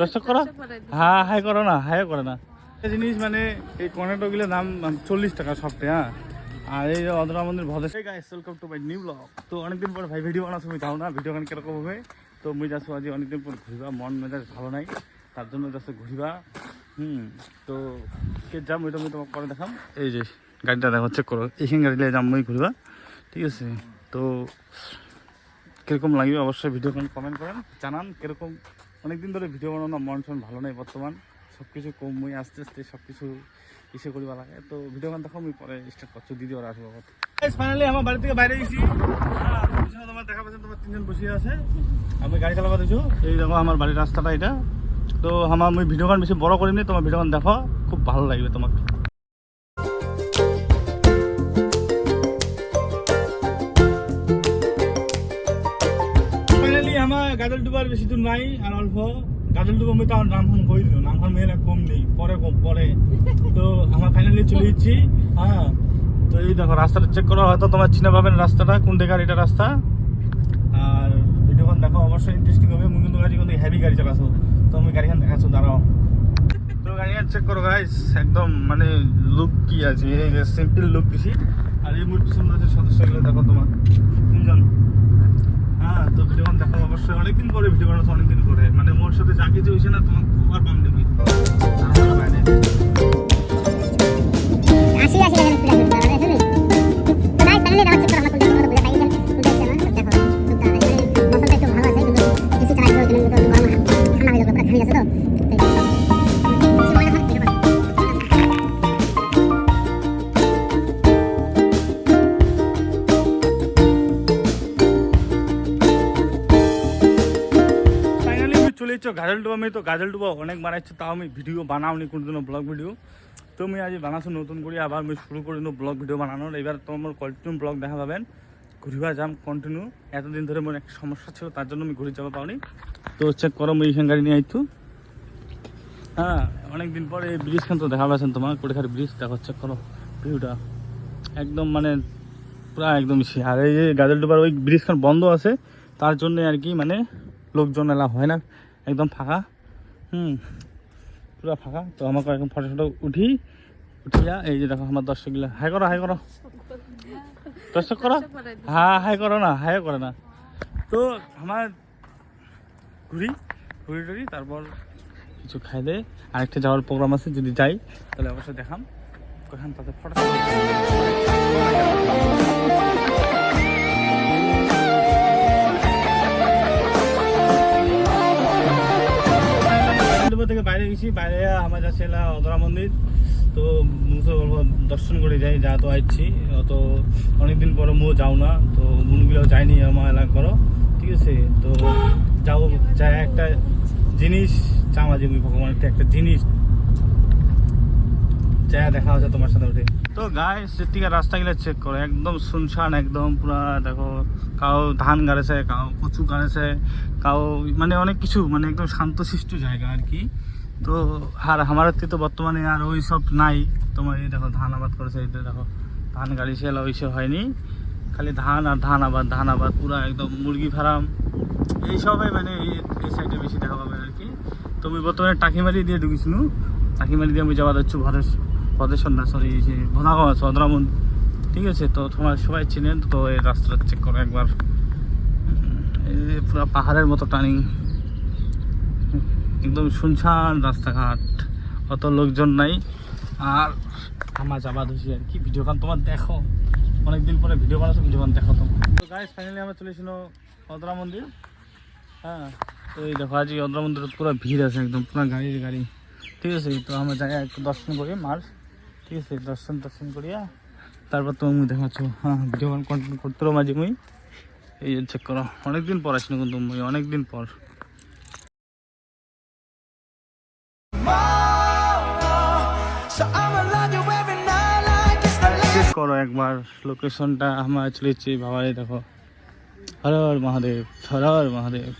দর্শক করো? হ্যাঁ হাই করো না হাই করে না। জিনিস মানে এই কর্নাটকগুলোর দাম চল্লিশ টাকা সবটা হ্যাঁ। আর এই অদরা মন্দির ভদেশ guys welcome to my new vlog তো অনেকদিন পর ভাই ভিডিও বানাচ্ছো আমি যাও না ভিডিও গান কীরকম হবে? তো মুই যাচ্ছ আজ অনেকদিন পর ঘুরিবা মন মেজাজ ভালো নাই তার জন্য যাচ্ছে ঘুরিবা। হুম তো কে যাম ওইটা আমি তোমাকে পরে দেখাম। এই যে গাড়িটা দেখো চেক করো এইখানে গাড়ি লিয়ে যাম মই ঘুরিবা। ঠিক আছে তো কীরকম লাগবে অবশ্যই ভিডিও কমেন্ট করেন জানান কীরকম অনেকদিন ধরে ভিডিও বানানো মন টন ভালো নাই বর্তমান। সব কিছু কম মই আস্তে আস্তে সব কিছু ইসে করিবা লাগে। তো ভিডিও দেখো আমি পরে স্টার্ট করছ দিদি ওরা আসব ফাইনালি আমার বাড়ি থেকে বাইরে গেছি। তোমার দেখা পাচ্ছেন তোমার তিনজন বসে আছে। আমি গাড়ি চালাবা দিছো এই দেখো আমার বাড়ির রাস্তাটা এটা। তো আমার আমি ভিডিও গান বেশি বড় করিনি তোমার ভিডিও গান দেখো খুব ভালো লাগবে তোমাকে। ফাইনালি আমার গাজল ডুবার বেশি দূর নাই, আর অল্প গাজল ডুবা আমি তো আমার নামখান কইল নামখান মেয়েরা কম নেই, পরে কম, পরে। তো আমার ফাইনালি চলে যাচ্ছি হ্যাঁ। তো এই দেখো, রাস্তাটা চেক করো হয়তো তোমার চিনে পাবেন রাস্তাটা, কোন দিকে এটা রাস্তা। আর ভিডিওখান দেখো, অবশ্যই ইন্টারেস্টিং হবে মুই কিন্তু গাড়ি কিন্তু হেভি গাড়ি চালাছো। তো আমি গাড়িখান দেখাচ্ছো, দাঁড়াও। তো গাড়িখান চেক করো গাইস একদম মানে লুক কি আছে, এই সিম্পল লুক দিছি। আর এই মুড সুন্দর সদস্যগুলো দেখো তোমার তিনজন হ্যাঁ তো অবশ্যই, অনেকদিন পরে ভিডিও করা অনেকদিন পরে। মানে মোর সাথে যা কিছু হয়েছে না, তোমার খুব আর দেবে চলে গাজল ডুবা, আমি তো গাজল ডুবা অনেক বানাইছো, তাও আমি ভিডিও বানাওনি কোনোদিনও ব্লগ ভিডিও। তো আমি আজ বানাচ্ছি নতুন করে আবার আমি শুরু করে দিন ব্লগ ভিডিও বানানোর। এবার তোমার কন্টিনিউ ব্লগ দেখা পাবেন। ঘুরিবা যাম কন্টিনিউ এতদিন ধরে মনে একটা সমস্যা ছিল, তার জন্য আমি ঘুরে যাব পাওনি। তো চেক করো আমি এইখান গাড়ি নিয়ে আইতু। হ্যাঁ অনেকদিন পরে এই ব্রিজ খান তো দেখা পাচ্ছেন তোমার কোটেখার ব্রিজ দেখো চেক করো ভিউটা একদম মানে পুরা একদম। আর এই যে গাজল ডোবার ওই ব্রিজখান বন্ধ আছে, তার জন্য আর কি মানে লোকজন এলা হয় না। একদম ফাঁকা। হুম, পুরো ফাঁকা। তো আমাকে একদম ফটো ফটো উঠি, উঠিয়া, এই যে দেখো আমার দর্শকগুলো। হাই করো হাই করো। দর্শক করো। হ্যাঁ হাই করো না হাই করে না। তো আমার ঘুরি ঘুরি টুরি, তারপর কিছু খাই দে। আরেকটা যাওয়ার প্রোগ্রাম আছে, যদি যাই, তাহলে অবশ্যই দেখাম। ওখান তাতে ফটো থেকে বাইরে যাচ্ছে এলা অদরা মন্দির। তো মুসে বলব, দর্শন করে যাই, যা তো আইছি অত অনেকদিন পরে মো যাও না, তো মনগুলো যায়নি আমার এলাকা করো। ঠিক আছে? তো যাও যাই একটা জিনিস চামা জিমি ভগবানের একটা জিনিস। যা দেখা হচ্ছে তোমার সাথে উঠে তো গায়ে সেটিকা রাস্তাগুলো চেক করো। একদম শুনশান, একদম পুরা দেখো, কাউ ধান গাড়েছে, কাউ কচু গাড়েছে, কাউ মানে অনেক কিছু মানে একদম শান্তশিষ্ট জায়গা আর কি। তো আর আমার তো বর্তমানে আর ওই সব নাই। তোমার এই দেখো, ধান আবাদ করেছে, এই দেখো, ধান গাড়ি সেলা ওইসব হয়নি। খালি ধান আর ধান আবাদ ধান আবাদ, পুরা একদম মুরগি ফার্ম। এইসবে মানে এই- সাইডে বেশি দেখা পাবে আর কি। তো আমি বর্তমানে টাকিমারি দিয়ে ঢুকেছিল টাকিমারি দিয়ে আমি যাওয়া যাচ্ছি ভদেশ ভদেশ্বর না সরি যে ভোনাগাঁও আছে ঠিক আছে, তো তোমার সবাই চিনেন, তো এই রাস্তাটা চেক করো একবার। এই পুরো পাহাড়ের মতো টার্নিং একদম শুনশান রাস্তাঘাট, অত লোকজন নাই। আর আমার যাবা ধুছি আর কি ভিডিও গান তোমার দেখো। অনেকদিন পরে ভিডিও বানাচ্ছো ভিডিও গান দেখো তোমার। তো গাইস ফাইনালি আমরা চলে এসেছিল অদরা মন্দির। হ্যাঁ তো এই দেখো আজ এই অদরা মন্দিরে পুরো ভিড় আছে একদম, পুরো গাড়ির গাড়ি। ঠিক আছে, তো আমরা জায়গায় একটু দর্শন করি মার ঠিক আছে, দর্শন দর্শন করিয়া তারপর তো মুই দেখাচ্ছ। হ্যাঁ ভিডিও গান কন্টিনিউ করতে মাঝে মুই। এই চেক করো, অনেকদিন পর আসিনি কিন্তু মুই, অনেকদিন পর। করো একবার। লোকেশনটা আমরা চলেছি বাবারে, দেখো। হর হর মহাদেব, হর হর মহাদেব।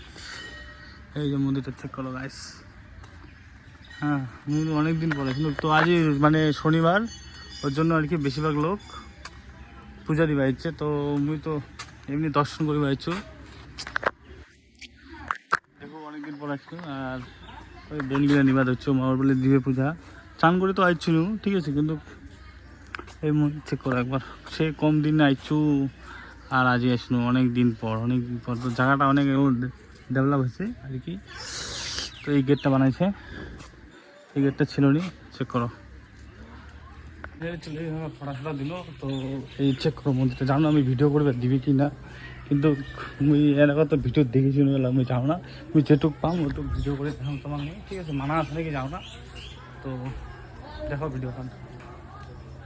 এই যে মন্দিরটা চেক করো গাইস হ্যাঁ মন্দির অনেকদিন পরে, কিন্তু তো আজই মানে শনিবার, ওর জন্য আর কি বেশিরভাগ লোক পূজা দিবা ইচ্ছে, তো মুই তো এমনি দর্শন করি পাইছো দেখো অনেকদিন পর আসছো, আর ওই বোনগুলো নিবা হচ্ছে মামার বলে দিবে পূজা। চান করে তো আইছিল ঠিক আছে, কিন্তু এই চেক করো একবার। সে কম দিনে আইছু আর আজই আসনু, অনেক দিন পর, অনেক দিন পর। তো জায়গাটা অনেক ডেভেলপ হয়েছে আর কি। তো এই গেটটা বানাইছে। এই গেটটা ছিল নি চেক করো। ফটাফটা দিল, তো এই চেক করো, মন্দিরটা জানো আমি ভিডিও করবে, দিবি কি না? কিন্তু মুই এনেকা তো ভিডিও দেখেছি বলে আমি যাও না। মুই যেটুক পাম, ওটুক ভিডিও করে তোমার ঠিক আছে মানা আছে নাকি যাও না? তো দেখো ভিডিও